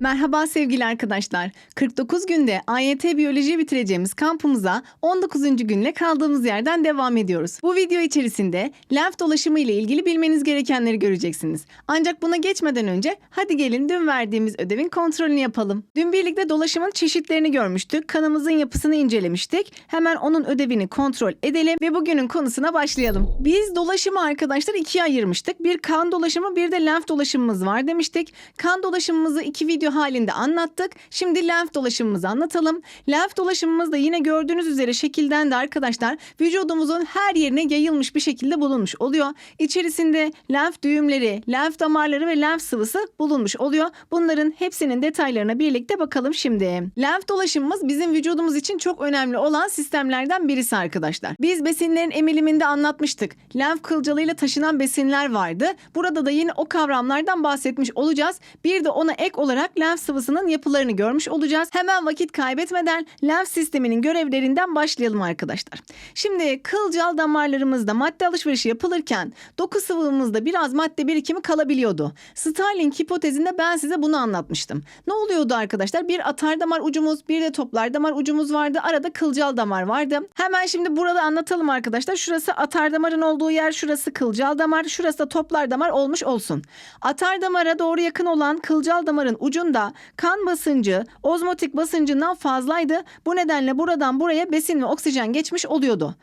Merhaba sevgili arkadaşlar. 49 günde AYT biyoloji bitireceğimiz kampımıza 19. günle kaldığımız yerden devam ediyoruz. Bu video içerisinde lenf dolaşımı ile ilgili bilmeniz gerekenleri göreceksiniz. Ancak buna geçmeden önce hadi gelin dün verdiğimiz ödevin kontrolünü yapalım. Dün birlikte dolaşımın çeşitlerini görmüştük. Kanımızın yapısını incelemiştik. Hemen onun ödevini kontrol edelim ve bugünün konusuna başlayalım. Biz dolaşımı arkadaşlar ikiye ayırmıştık. Bir kan dolaşımı bir de lenf dolaşımımız var demiştik. Kan dolaşımımızı iki video halinde anlattık. Şimdi lenf dolaşımımızı anlatalım. Lenf dolaşımımız da yine gördüğünüz üzere şekilden de arkadaşlar vücudumuzun her yerine yayılmış bir şekilde bulunmuş oluyor. İçerisinde lenf düğümleri, lenf damarları ve lenf sıvısı bulunmuş oluyor. Bunların hepsinin detaylarına birlikte bakalım şimdi. Lenf dolaşımımız bizim vücudumuz için çok önemli olan sistemlerden birisi arkadaşlar. Biz besinlerin emiliminde anlatmıştık. Lenf kılcalıyla taşınan besinler vardı. Burada da yine o kavramlardan bahsetmiş olacağız. Bir de ona ek olarak lenf sıvısının yapılarını görmüş olacağız. Hemen vakit kaybetmeden lenf sisteminin görevlerinden başlayalım arkadaşlar. Şimdi kılcal damarlarımızda madde alışverişi yapılırken doku sıvımızda biraz madde birikimi kalabiliyordu. Starling hipotezinde ben size bunu anlatmıştım. Ne oluyordu arkadaşlar? Bir atar damar ucumuz, bir de toplar damar ucumuz vardı. Arada kılcal damar vardı. Hemen şimdi burada anlatalım arkadaşlar. Şurası atar damarın olduğu yer, şurası kılcal damar, şurası da toplar damar olmuş olsun. Atar damara doğru yakın olan kılcal damarın ucunda kan basıncı ozmotik basıncından fazlaydı. Bu nedenle buradan buraya besin ve oksijen geçmiş oluyordu.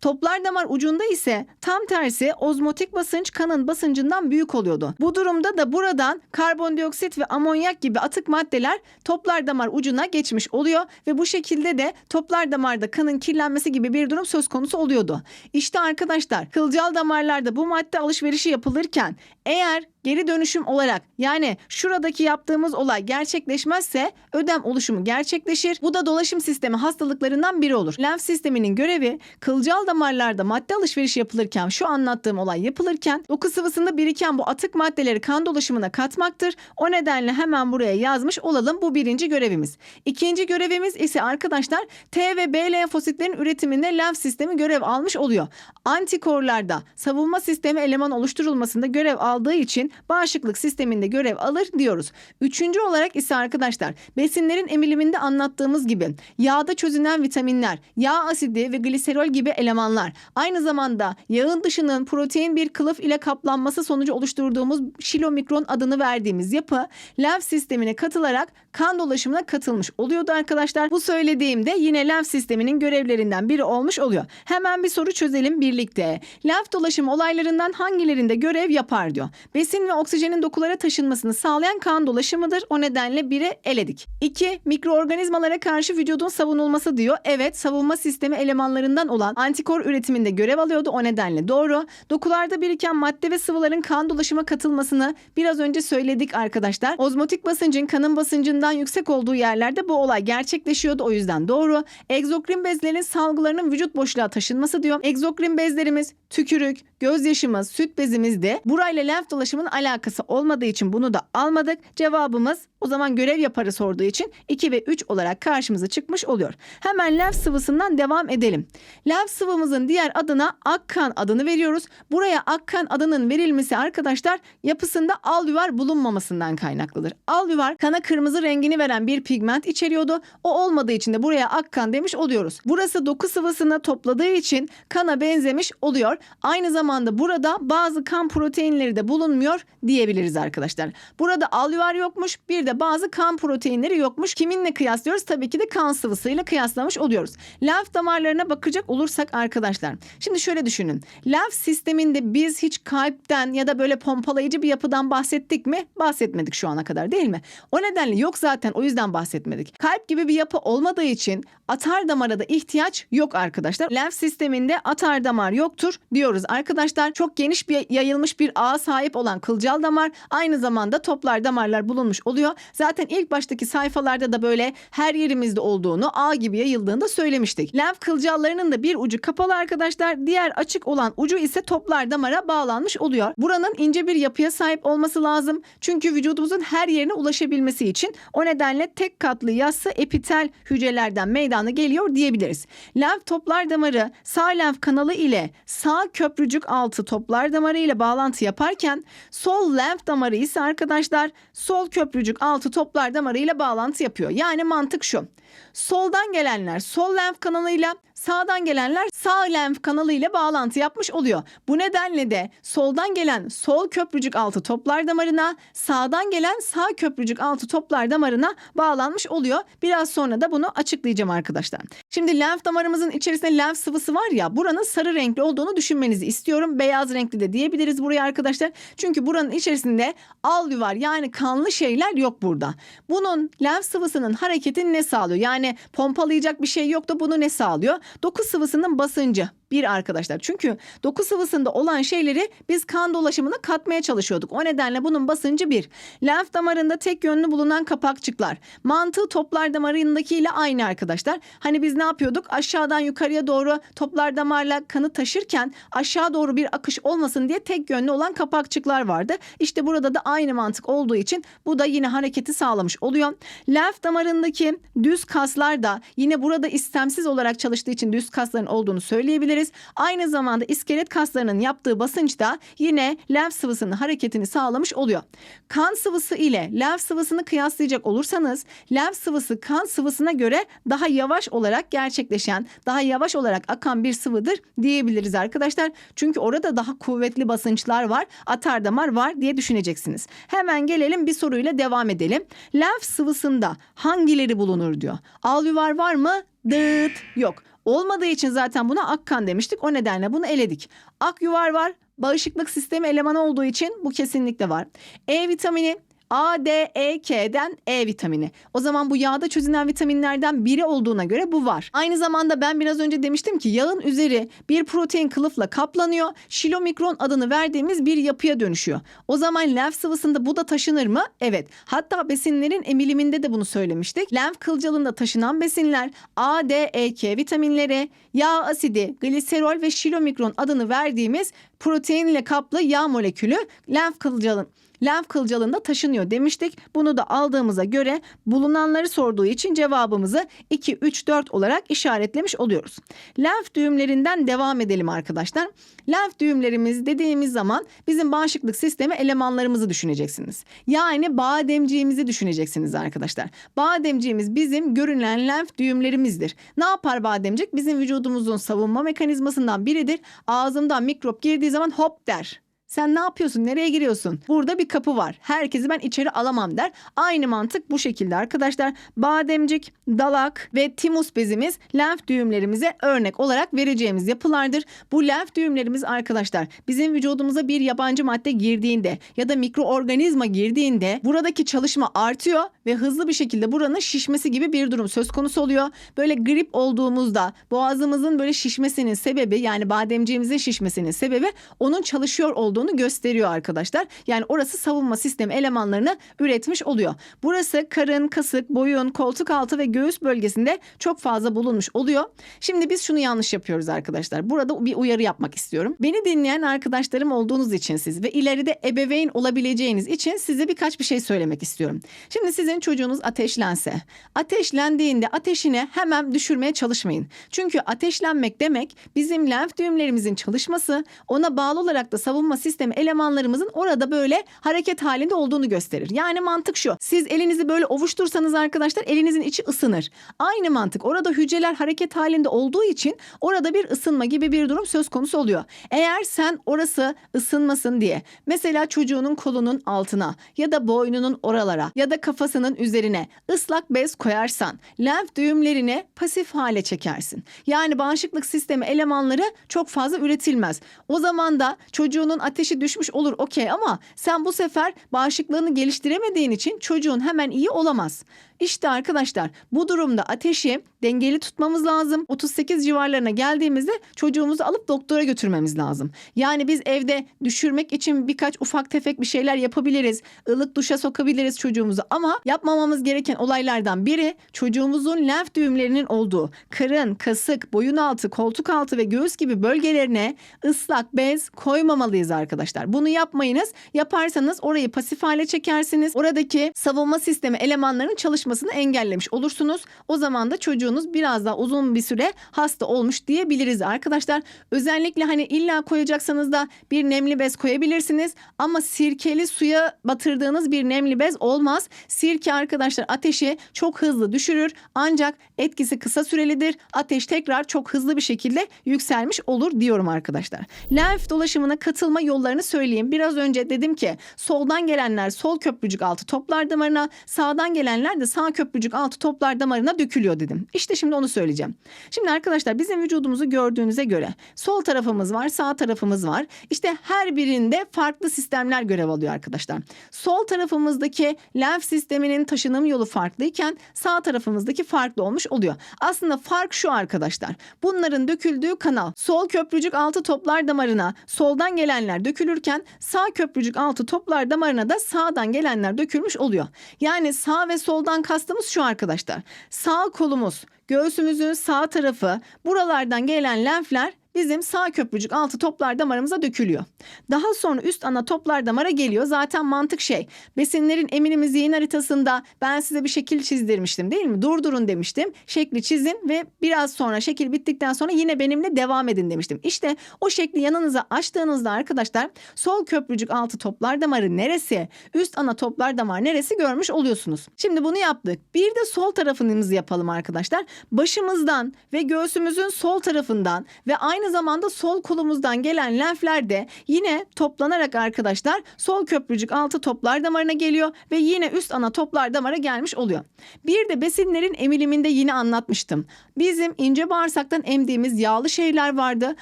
Toplar damar ucunda ise tam tersi ozmotik basınç kanın basıncından büyük oluyordu. Bu durumda da buradan karbondioksit ve amonyak gibi atık maddeler toplar damar ucuna geçmiş oluyor ve bu şekilde de toplar damarda kanın kirlenmesi gibi bir durum söz konusu oluyordu. İşte arkadaşlar kılcal damarlarda bu madde alışverişi yapılırken eğer geri dönüşüm olarak yani şuradaki yaptığımız olay gerçekleşmezse ödem oluşumu gerçekleşir. Bu da dolaşım sistemi hastalıklarından biri olur. Lenf sisteminin görevi kılcal damarlarda madde alışverişi yapılırken şu anlattığım olay yapılırken doku sıvısında biriken bu atık maddeleri kan dolaşımına katmaktır. O nedenle hemen buraya yazmış olalım bu birinci görevimiz. İkinci görevimiz ise arkadaşlar T ve B lenfositlerin üretiminde lenf sistemi görev almış oluyor. Antikorlarda savunma sistemi eleman oluşturulmasında görev aldığı için bağışıklık sisteminde görev alır diyoruz. Üçüncü olarak ise arkadaşlar besinlerin emiliminde anlattığımız gibi yağda çözünen vitaminler, yağ asidi ve gliserol gibi elemanlar aynı zamanda yağın dışının protein bir kılıf ile kaplanması sonucu oluşturduğumuz şilomikron adını verdiğimiz yapı lenf sistemine katılarak kan dolaşımına katılmış oluyordu arkadaşlar. Bu söylediğimde yine lenf sisteminin görevlerinden biri olmuş oluyor. Hemen bir soru çözelim birlikte. Lenf dolaşımı olaylarından hangilerinde görev yapar diyor. Besin ve oksijenin dokulara taşınmasını sağlayan kan dolaşımıdır. O nedenle biri eledik. 2. Mikroorganizmalara karşı vücudun savunulması diyor. Evet savunma sistemi elemanlarından olan antikor üretiminde görev alıyordu. O nedenle doğru. Dokularda biriken madde ve sıvıların kan dolaşıma katılmasını biraz önce söyledik arkadaşlar. Ozmotik basıncın kanın basıncından yüksek olduğu yerlerde bu olay gerçekleşiyordu. O yüzden doğru. Egzokrin bezlerin salgılarının vücut boşluğa taşınması diyor. Egzokrin bezlerimiz tükürük, gözyaşımız, süt bezimizde burayla lenf dolaşımının alakası olmadığı için bunu da almadık. Cevabımız o zaman görev yaparı sorduğu için 2 ve 3 olarak karşımıza çıkmış oluyor. Hemen lenf sıvısından devam edelim. Lenf sıvımızın diğer adına akkan adını veriyoruz. Buraya akkan adının verilmesi arkadaşlar yapısında alüvar bulunmamasından kaynaklıdır. Alüvar kana kırmızı rengini veren bir pigment içeriyordu. O olmadığı için de buraya akkan demiş oluyoruz. Burası doku sıvısını topladığı için kana benzemiş oluyor. Aynı zamanda burada bazı kan proteinleri de bulunmuyor diyebiliriz arkadaşlar. Burada alüvar yokmuş bir de bazı kan proteinleri yokmuş. Kiminle kıyaslıyoruz? Tabii ki de kan sıvısıyla kıyaslamış oluyoruz. Lenf damarlarına bakacak olursak arkadaşlar. Şimdi şöyle düşünün. Lenf sisteminde biz hiç kalpten ya da böyle pompalayıcı bir yapıdan bahsettik mi? Bahsetmedik şu ana kadar değil mi? O nedenle yok zaten o yüzden bahsetmedik. Kalp gibi bir yapı olmadığı için atar damara da ihtiyaç yok arkadaşlar. Lenf sisteminde atar damar yoktur diyoruz arkadaşlar. Çok geniş bir yayılmış bir ağa sahip olan kılcal damar aynı zamanda toplar damarlar bulunmuş oluyor. Zaten ilk baştaki sayfalarda da böyle her yerimizde olduğunu ağ gibi yayıldığını da söylemiştik. Lenf kılcallarının da bir ucu kapalı arkadaşlar. Diğer açık olan ucu ise toplar damara bağlanmış oluyor. Buranın ince bir yapıya sahip olması lazım. Çünkü vücudumuzun her yerine ulaşabilmesi için o nedenle tek katlı yassı epitel hücrelerden meydana geliyor diyebiliriz. Lenf toplar damarı sağ lenf kanalı ile sağ köprücük altı toplar damarı ile bağlantı yaparken Sol lenf damarı ise arkadaşlar sol köprücük altı toplar damarıyla bağlantı yapıyor. Yani mantık şu. Soldan gelenler sol lenf kanalıyla, sağdan gelenler sağ lenf kanalıyla bağlantı yapmış oluyor. Bu nedenle de soldan gelen sol köprücük altı toplar damarına, sağdan gelen sağ köprücük altı toplar damarına bağlanmış oluyor. Biraz sonra da bunu açıklayacağım arkadaşlar. Şimdi lenf damarımızın içerisinde lenf sıvısı var ya, buranın sarı renkli olduğunu düşünmenizi istiyorum. Beyaz renkli de diyebiliriz buraya arkadaşlar. Çünkü buranın içerisinde alüvar yani kanlı şeyler yok burada. Bunun lenf sıvısının hareketini ne sağlıyor? Yani pompalayacak bir şey yok da bunu ne sağlıyor? Doku sıvısının basıncı bir arkadaşlar. Çünkü doku sıvısında olan şeyleri biz kan dolaşımına katmaya çalışıyorduk. O nedenle bunun basıncı bir. Lenf damarında tek yönlü bulunan kapakçıklar. Mantığı toplar damarındakiyle aynı arkadaşlar. Hani biz ne yapıyorduk? Aşağıdan yukarıya doğru toplar damarla kanı taşırken aşağı doğru bir akış olmasın diye tek yönlü olan kapakçıklar vardı. İşte burada da aynı mantık olduğu için bu da yine hareketi sağlamış oluyor. Lenf damarındaki düz kaslar da yine burada istemsiz olarak çalıştığı için düz kasların olduğunu söyleyebiliriz. Aynı zamanda iskelet kaslarının yaptığı basınç da yine lenf sıvısının hareketini sağlamış oluyor. Kan sıvısı ile lenf sıvısını kıyaslayacak olursanız lenf sıvısı kan sıvısına göre daha yavaş olarak gerçekleşen, daha yavaş olarak akan bir sıvıdır diyebiliriz arkadaşlar. Çünkü orada daha kuvvetli basınçlar var, atar damar var diye düşüneceksiniz. Hemen gelelim bir soruyla devam edelim. Lenf sıvısında hangileri bulunur diyor. Alüvar var mı? Dıt yok. Olmadığı için zaten buna akkan demiştik. O nedenle bunu eledik. Ak yuvar var. Bağışıklık sistemi elemanı olduğu için bu kesinlikle var. E vitamini A, D, E, K'den E vitamini. O zaman bu yağda çözünen vitaminlerden biri olduğuna göre bu var. Aynı zamanda ben biraz önce demiştim ki yağın üzeri bir protein kılıfla kaplanıyor. Şilomikron adını verdiğimiz bir yapıya dönüşüyor. O zaman lenf sıvısında bu da taşınır mı? Evet. Hatta besinlerin emiliminde de bunu söylemiştik. Lenf kılcalında taşınan besinler A, D, E, K vitaminleri, yağ asidi, gliserol ve şilomikron adını verdiğimiz proteinle kaplı yağ molekülü lenf kılcalın lenf kılcalında taşınıyor demiştik. Bunu da aldığımıza göre bulunanları sorduğu için cevabımızı 2, 3, 4 olarak işaretlemiş oluyoruz. Lenf düğümlerinden devam edelim arkadaşlar. Lenf düğümlerimiz dediğimiz zaman bizim bağışıklık sistemi elemanlarımızı düşüneceksiniz. Yani bademciğimizi düşüneceksiniz arkadaşlar. Bademciğimiz bizim görünen lenf düğümlerimizdir. Ne yapar bademcik? Bizim vücudumuzun savunma mekanizmasından biridir. Ağzımdan mikrop girdiği zaman hop der. Sen ne yapıyorsun? Nereye giriyorsun? Burada bir kapı var. Herkesi ben içeri alamam der. Aynı mantık bu şekilde arkadaşlar. Bademcik, dalak ve timus bezimiz lenf düğümlerimize örnek olarak vereceğimiz yapılardır. Bu lenf düğümlerimiz arkadaşlar bizim vücudumuza bir yabancı madde girdiğinde ya da mikroorganizma girdiğinde buradaki çalışma artıyor ve hızlı bir şekilde buranın şişmesi gibi bir durum söz konusu oluyor. Böyle grip olduğumuzda boğazımızın böyle şişmesinin sebebi yani bademciğimizin şişmesinin sebebi onun çalışıyor olduğu olduğunu gösteriyor arkadaşlar. Yani orası savunma sistemi elemanlarını üretmiş oluyor. Burası karın, kasık, boyun, koltuk altı ve göğüs bölgesinde çok fazla bulunmuş oluyor. Şimdi biz şunu yanlış yapıyoruz arkadaşlar. Burada bir uyarı yapmak istiyorum. Beni dinleyen arkadaşlarım olduğunuz için siz ve ileride ebeveyn olabileceğiniz için size birkaç bir şey söylemek istiyorum. Şimdi sizin çocuğunuz ateşlense, ateşlendiğinde ateşini hemen düşürmeye çalışmayın. Çünkü ateşlenmek demek bizim lenf düğümlerimizin çalışması, ona bağlı olarak da savunma sistemi elemanlarımızın orada böyle hareket halinde olduğunu gösterir. Yani mantık şu. Siz elinizi böyle ovuştursanız arkadaşlar elinizin içi ısınır. Aynı mantık. Orada hücreler hareket halinde olduğu için orada bir ısınma gibi bir durum söz konusu oluyor. Eğer sen orası ısınmasın diye mesela çocuğunun kolunun altına ya da boynunun oralara ya da kafasının üzerine ıslak bez koyarsan lenf düğümlerini pasif hale çekersin. Yani bağışıklık sistemi elemanları çok fazla üretilmez. O zaman da çocuğunun ateşi düşmüş olur okey ama sen bu sefer bağışıklığını geliştiremediğin için çocuğun hemen iyi olamaz. İşte arkadaşlar bu durumda ateşi dengeli tutmamız lazım. 38 civarlarına geldiğimizde çocuğumuzu alıp doktora götürmemiz lazım. Yani biz evde düşürmek için birkaç ufak tefek bir şeyler yapabiliriz. Ilık duşa sokabiliriz çocuğumuzu ama yapmamamız gereken olaylardan biri çocuğumuzun lenf düğümlerinin olduğu karın, kasık, boyun altı, koltuk altı ve göğüs gibi bölgelerine ıslak bez koymamalıyız arkadaşlar. Bunu yapmayınız. Yaparsanız orayı pasif hale çekersiniz. Oradaki savunma sistemi elemanlarının çalışması ulaşmasını engellemiş olursunuz. O zaman da çocuğunuz biraz daha uzun bir süre hasta olmuş diyebiliriz arkadaşlar. Özellikle hani illa koyacaksanız da bir nemli bez koyabilirsiniz ama sirkeli suya batırdığınız bir nemli bez olmaz. Sirke arkadaşlar ateşi çok hızlı düşürür ancak etkisi kısa sürelidir. Ateş tekrar çok hızlı bir şekilde yükselmiş olur diyorum arkadaşlar. Lenf dolaşımına katılma yollarını söyleyeyim. Biraz önce dedim ki soldan gelenler sol köprücük altı toplar damarına, sağdan gelenler de sağ köprücük altı toplar damarına dökülüyor dedim. İşte şimdi onu söyleyeceğim. Şimdi arkadaşlar bizim vücudumuzu gördüğünüze göre sol tarafımız var, sağ tarafımız var. İşte her birinde farklı sistemler görev alıyor arkadaşlar. Sol tarafımızdaki lenf sisteminin taşınım yolu farklıyken sağ tarafımızdaki farklı olmuş oluyor. Aslında fark şu arkadaşlar. Bunların döküldüğü kanal sol köprücük altı toplar damarına soldan gelenler dökülürken sağ köprücük altı toplar damarına da sağdan gelenler dökülmüş oluyor. Yani sağ ve soldan kastımız şu arkadaşlar. Sağ kolumuz, göğsümüzün sağ tarafı, buralardan gelen lenfler bizim sağ köprücük altı toplar damarımıza dökülüyor. Daha sonra üst ana toplar damara geliyor. Zaten mantık şey. Besinlerin eminimi zihin haritasında ben size bir şekil çizdirmiştim değil mi? Durdurun demiştim. Şekli çizin ve biraz sonra şekil bittikten sonra yine benimle devam edin demiştim. İşte o şekli yanınıza açtığınızda arkadaşlar sol köprücük altı toplar damarı neresi? Üst ana toplar damar neresi görmüş oluyorsunuz. Şimdi bunu yaptık. Bir de sol tarafımızı yapalım arkadaşlar. Başımızdan ve göğsümüzün sol tarafından ve aynı zamanda sol kolumuzdan gelen lenfler de yine toplanarak arkadaşlar sol köprücük altı toplar damarına geliyor ve yine üst ana toplar damara gelmiş oluyor. Bir de besinlerin emiliminde yine anlatmıştım. Bizim ince bağırsaktan emdiğimiz yağlı şeyler vardı.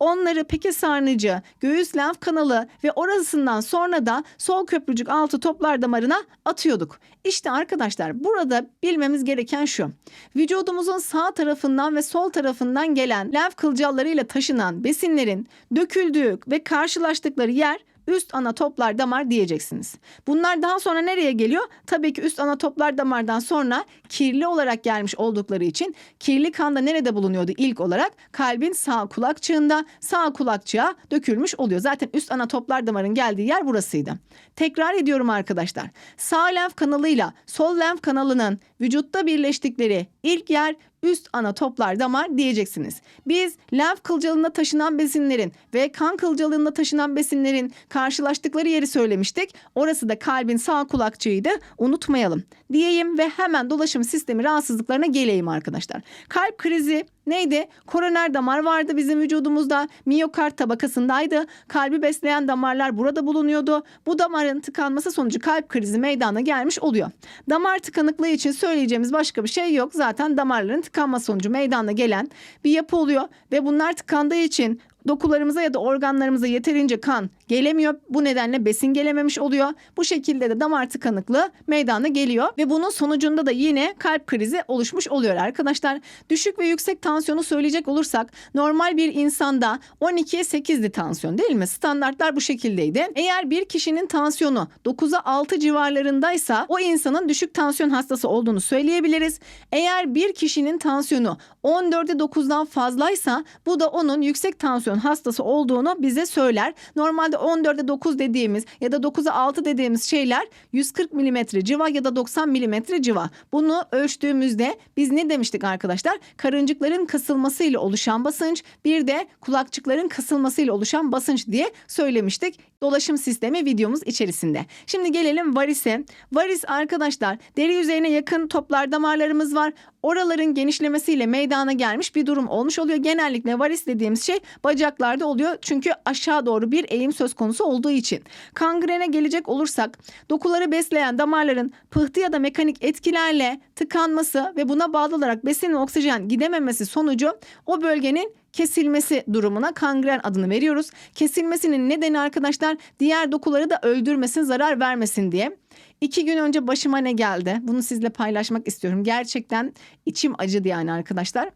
Onları peke sarnıcı, göğüs lenf kanalı ve orasından sonra da sol köprücük altı toplar damarına atıyorduk. İşte arkadaşlar burada bilmemiz gereken şu. Vücudumuzun sağ tarafından ve sol tarafından gelen lenf kılcallarıyla taşınan besinlerin döküldüğü ve karşılaştıkları yer üst ana toplar damar diyeceksiniz. Bunlar daha sonra nereye geliyor? Tabii ki üst ana toplar damardan sonra kirli olarak gelmiş oldukları için kirli kan da nerede bulunuyordu ilk olarak? Kalbin sağ kulakçığında sağ kulakçığa dökülmüş oluyor. Zaten üst ana toplar damarın geldiği yer burasıydı. Tekrar ediyorum arkadaşlar. Sağ lenf kanalıyla sol lenf kanalının vücutta birleştikleri ilk yer üst ana toplar damar diyeceksiniz. Biz lenf kılcalığında taşınan besinlerin ve kan kılcalığında taşınan besinlerin karşılaştıkları yeri söylemiştik. Orası da kalbin sağ kulakçığıydı. Unutmayalım. Diyeyim ve hemen dolaşım sistemi rahatsızlıklarına geleyim arkadaşlar. Kalp krizi neydi? Koroner damar vardı bizim vücudumuzda. Miyokard tabakasındaydı. Kalbi besleyen damarlar burada bulunuyordu. Bu damarın tıkanması sonucu kalp krizi meydana gelmiş oluyor. Damar tıkanıklığı için söyleyeceğimiz başka bir şey yok. Zaten damarların tıkanma sonucu meydana gelen bir yapı oluyor ve bunlar tıkandığı için dokularımıza ya da organlarımıza yeterince kan gelemiyor. Bu nedenle besin gelememiş oluyor. Bu şekilde de damar tıkanıklığı meydana geliyor ve bunun sonucunda da yine kalp krizi oluşmuş oluyor arkadaşlar. Düşük ve yüksek tansiyonu söyleyecek olursak normal bir insanda 12'ye 8'di tansiyon değil mi? Standartlar bu şekildeydi. Eğer bir kişinin tansiyonu 9'a 6 civarlarındaysa o insanın düşük tansiyon hastası olduğunu söyleyebiliriz. Eğer bir kişinin tansiyonu 14'e 9'dan fazlaysa bu da onun yüksek tansiyon hastası olduğunu bize söyler. Normalde 14'e 9 dediğimiz ya da 9'a 6 dediğimiz şeyler 140 milimetre civa ya da 90 milimetre civa. Bunu ölçtüğümüzde biz ne demiştik arkadaşlar? Karıncıkların kasılmasıyla oluşan basınç bir de kulakçıkların kasılmasıyla oluşan basınç diye söylemiştik. Dolaşım sistemi videomuz içerisinde. Şimdi gelelim varise. Varis arkadaşlar deri yüzeyine yakın toplar damarlarımız var. Oraların genişlemesiyle meydana gelmiş bir durum olmuş oluyor. Genellikle varis dediğimiz şey bacaklarda oluyor. Çünkü aşağı doğru bir eğim söz konusu olduğu için. Kangrene gelecek olursak dokuları besleyen damarların pıhtı ya da mekanik etkilerle tıkanması ve buna bağlı olarak besin ve oksijen gidememesi sonucu o bölgenin kesilmesi durumuna kangren adını veriyoruz. Kesilmesinin nedeni arkadaşlar diğer dokuları da öldürmesin, zarar vermesin diye. İki gün önce başıma ne geldi? Bunu sizle paylaşmak istiyorum. Gerçekten içim acıdı yani arkadaşlar.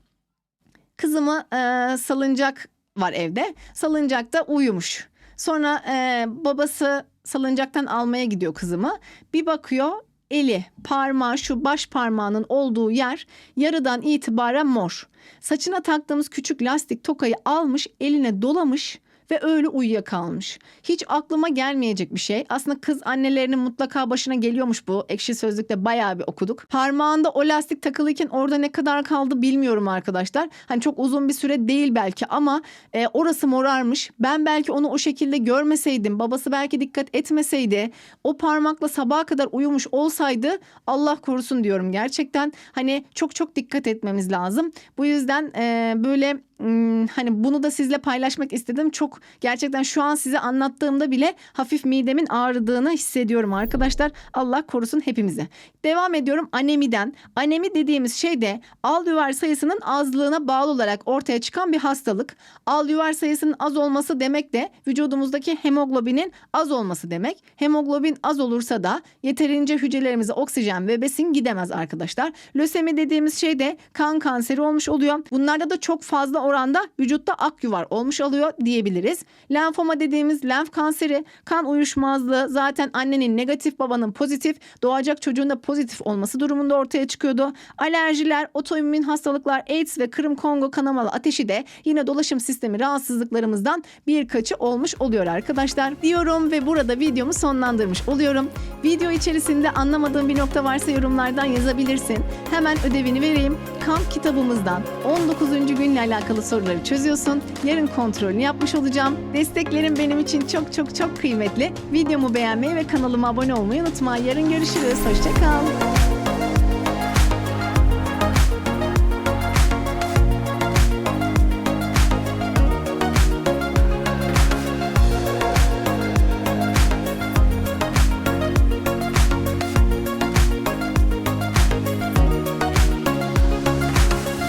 Kızımı e, salıncak var evde. Salıncakta uyumuş. Sonra e, babası salıncaktan almaya gidiyor kızımı. Bir bakıyor eli, parmağı, şu baş parmağının olduğu yer yarıdan itibaren mor. Saçına taktığımız küçük lastik tokayı almış, eline dolamış ve öyle uyuyakalmış. Hiç aklıma gelmeyecek bir şey. Aslında kız annelerinin mutlaka başına geliyormuş bu. Ekşi Sözlük'te bayağı bir okuduk. Parmağında o lastik takılıyken orada ne kadar kaldı bilmiyorum arkadaşlar. Hani çok uzun bir süre değil belki ama e, orası morarmış. Ben belki onu o şekilde görmeseydim, babası belki dikkat etmeseydi, o parmakla sabaha kadar uyumuş olsaydı Allah korusun diyorum gerçekten. Hani çok çok dikkat etmemiz lazım. Bu yüzden e, böyle hmm, hani bunu da sizle paylaşmak istedim. Çok gerçekten şu an size anlattığımda bile hafif midemin ağrıdığını hissediyorum arkadaşlar. Allah korusun hepimizi. Devam ediyorum anemiden. Anemi dediğimiz şey de al yuvar sayısının azlığına bağlı olarak ortaya çıkan bir hastalık. Al yuvar sayısının az olması demek de vücudumuzdaki hemoglobinin az olması demek. Hemoglobin az olursa da yeterince hücrelerimize oksijen ve besin gidemez arkadaşlar. Lösemi dediğimiz şey de kan kanseri olmuş oluyor. Bunlarda da çok fazla oranda vücutta ak yuvar olmuş oluyor diyebiliriz. Lenfoma dediğimiz lenf kanseri, kan uyuşmazlığı zaten annenin negatif babanın pozitif, doğacak çocuğun da pozitif olması durumunda ortaya çıkıyordu. Alerjiler, otoimmün hastalıklar, AIDS ve Kırım Kongo kanamalı ateşi de yine dolaşım sistemi rahatsızlıklarımızdan birkaçı olmuş oluyor arkadaşlar. Diyorum ve burada videomu sonlandırmış oluyorum. Video içerisinde anlamadığım bir nokta varsa yorumlardan yazabilirsin. Hemen ödevini vereyim. Kamp kitabımızdan 19. günle alakalı soruları çözüyorsun. Yarın kontrolünü yapmış olacağım. Desteklerin benim için çok çok çok kıymetli. Videomu beğenmeyi ve kanalıma abone olmayı unutma. Yarın görüşürüz. Hoşçakal.